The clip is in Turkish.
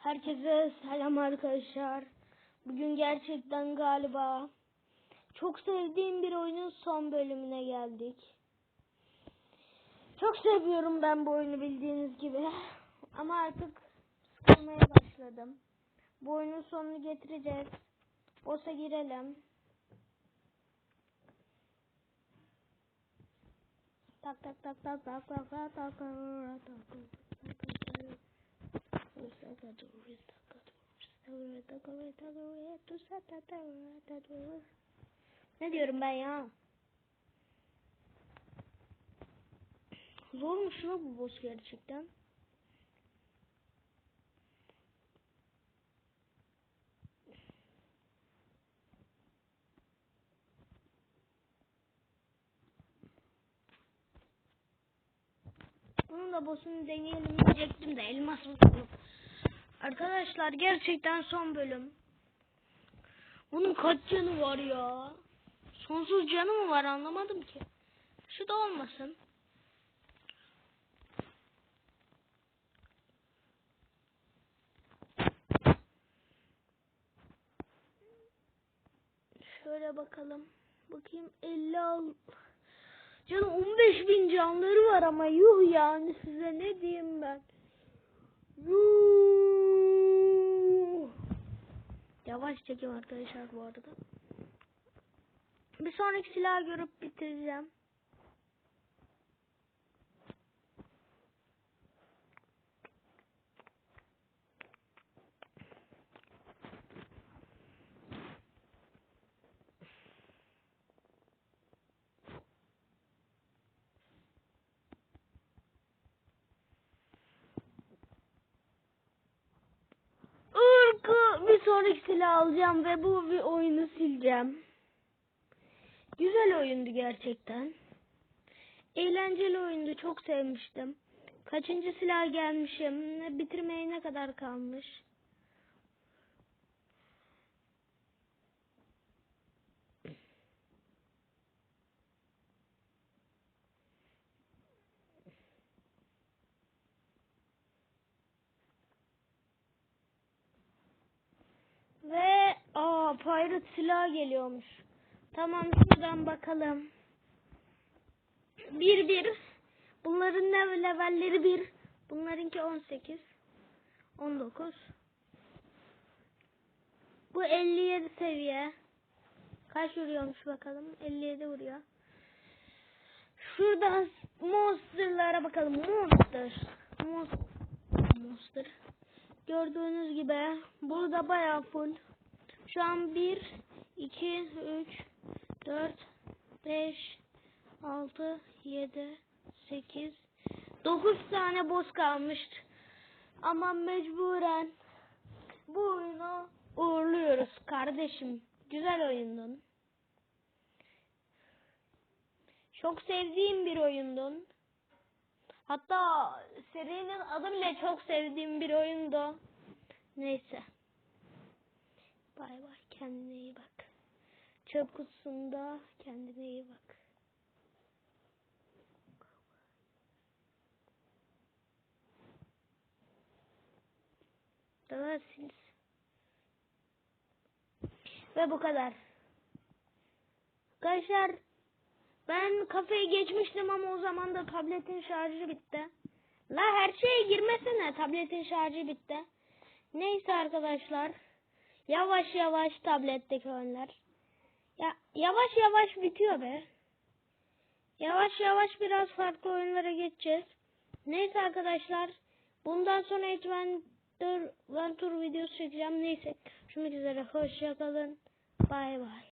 Herkese selam arkadaşlar. Bugün gerçekten galiba çok sevdiğim bir oyunun son bölümüne geldik. Çok seviyorum ben bu oyunu bildiğiniz gibi. Ama artık sıkılmaya başladım. Bu oyunun sonunu getireceğiz. Boss'a girelim. Tak tak tak tak tak tak tak tak tak ne diyorum ben ya? Zormuş lan bu boss gerçekten. Bunun da boss'unu deneyelim diyecektim de elmas buldum. Arkadaşlar gerçekten son bölüm. Bunun kaç canı var ya? Sonsuz canı mı var anlamadım ki. Şu da olmasın. Şöyle bakalım. Bakayım 50 al. Canım 15 bin canları var ama yuh yani size ne diyeyim ben. Yuh. Yavaş çekim arkadaşlar bu arada. Bir sonraki silah görüp bitireceğim. Irkı bir sonraki silah alacağım ve bu oyunu sileceğim. Güzel oyundu gerçekten. Eğlenceli oyundu. Çok sevmiştim. Kaçıncı silah gelmişim? Bitirmeye ne kadar kalmış? Ve aa pirate silah geliyormuş. Tamam şuradan bakalım. Bir bir. Bunların ne levelleri bir. Bunlarınki 18. 19. Bu 57 seviye. Kaç vuruyormuş bakalım. 57 vuruyor. Şuradan monsterlara bakalım. Monster. Monster. Monster. Gördüğünüz gibi burada bayağı full. Şu an 1, 2, 3, 4, 5, 6, 7, 8, 9 tane boss kalmıştı. Ama mecburen bu oyunu uğurluyoruz kardeşim. Güzel oyundun. Çok sevdiğim bir oyundun. Hatta serinin adı bile çok sevdiğim bir oyundu. Neyse. Bay bay. Kendine iyi bak. Çöp kutusunda kendine iyi bak. Sil. Ve bu kadar. Arkadaşlar ben kafeye geçmiştim ama o zaman da tabletin şarjı bitti. La her şeye girmesene tabletin şarjı bitti. Neyse arkadaşlar. Yavaş yavaş tabletteki oyunlar. Ya yavaş yavaş bitiyor be. Yavaş yavaş biraz farklı oyunlara geçeceğiz. Neyse arkadaşlar. Bundan sonra Adventure Venture videosu çekeceğim. Neyse. Şunu üzere hoşçakalın. Bay bay.